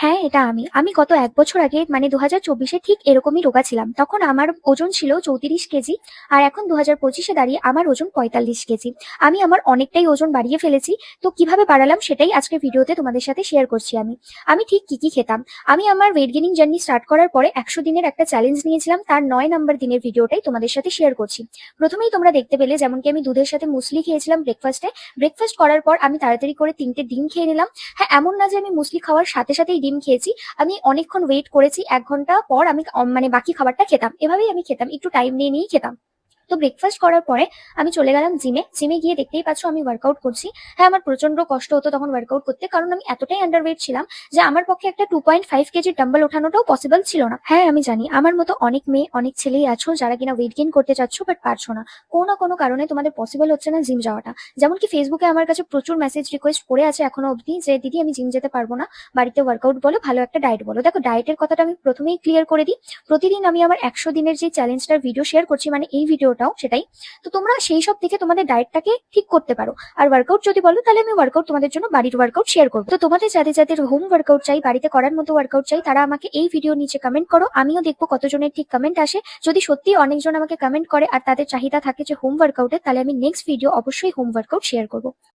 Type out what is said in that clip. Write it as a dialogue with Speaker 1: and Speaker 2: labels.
Speaker 1: হ্যাঁ, এটা আমি। আমি গত এক বছর আগে মানে ২০২৪ চব্বিশে ঠিক এরকমই রোগা ছিলাম। তখন আমার ওজন ছিল ৩৪ কেজি। আর এখন ২০২৫ পঁচিশে দাঁড়িয়ে আমার ওজন ৪৫ কেজি। আমি আমার অনেকটাই ওজন বাড়িয়ে ফেলেছি। তো কীভাবে বাড়ালাম সেটাই আজকের ভিডিওতে তোমাদের সাথে শেয়ার করছি আমি। আমি ঠিক কি, কি খেতাম। আমি আমার ওয়েট গেইনিং জার্নি স্টার্ট করার পরে ১০০ দিনের একটা চ্যালেঞ্জ নিয়েছিলাম। তার নয় নাম্বার দিনের ভিডিওটাই তোমাদের সাথে শেয়ার করছি। প্রথমেই তোমরা দেখতে পেলে যেমন কি আমি দুধের সাথে মুসলি খেয়েছিলাম ব্রেকফাস্টে। ব্রেকফাস্ট করার পর আমি তাড়াতাড়ি করে তিনটে ডিম খেয়ে নিলাম। হ্যাঁ, এমন না যে আমি মুসলি খাওয়ার সাথে, সাথেই ডিম খেয়েছি। আমি অনেকক্ষণ ওয়েট করেছি। এক ঘণ্টা পর আমি মানে বাকি খাবারটা খেতাম। এভাবেই আমি খেতাম। একটু টাইম নিয়ে, নিয়েই খেতাম। তো ব্রেকফাস্ট করার পরে আমি চলে গেলাম জিমে। জিমে গিয়ে দেখতেই পাচ্ছ আমি ওয়ার্কআউট করছি। হ্যাঁ, আমার প্রচণ্ড কষ্ট হতো তখন ওয়ার্কআউট করতে। কারণ আমি এতটাই আন্ডারওয়েট ছিলাম যে আমার পক্ষে একটা two point five KG dumbbell ওঠানোটাও possible ছিল না। হ্যাঁ, আমি জানি আমার মতো অনেক মেয়ে, অনেক ছেলেই আছো যারা কিনা ওয়েট গেইন করতে চাচ্ছ বাট পারছ না। কোনো না কোনো কারণে তোমাদের পসিবল হচ্ছে না জিম যাওয়াটা। যেমন কি ফেসবুকে আমার কাছে প্রচুর মেসেজ রিকোয়েস্ট পড়ে আছে এখনও অবধি যে, "দিদি আমি জিম যেতে পারব না। বাড়িতে ওয়ার্কআউট বলো, ভালো একটা ডায়েট বলো।" দেখো ডায়েটের কথাটা আমি প্রথমেই ক্লিয়ার করে দিই। প্রতিদিন আমি আমার ১০০ দিনের যে চ্যালেঞ্জটার ভিডিও শেয়ার করছি মানে এই ভিডিওটাও সেটাই। তো তোমরা সেই সব দেখে তোমাদের ডায়েটটাকে ঠিক করতে পারো। আর ওয়ার্কআউট যদি বলো তাহলে আমি ওয়ার্কআউট তোমাদের জন্য বাড়ির ওয়ার্কআউট শেয়ার করব তো তোমাদের যাদের, যাদের হোম ওয়ার্কআউট চাই, বাড়িতে করার মতো ওয়ার্কআউট চাই তারা আমাকে এই ভিডিও নিচে কমেন্ট করো। আমিও দেখব কতজনের ঠিক কমেন্ট আসে। যদি সত্যি অনেকজন আমাকে কমেন্ট করে আর তাদের চাহিদা থাকে যে হোম ওয়ার্কআউটের তাহলে আমি নেক্সট ভিডিও অবশ্যই হোম ওয়ার্কআউট শেয়ার করব।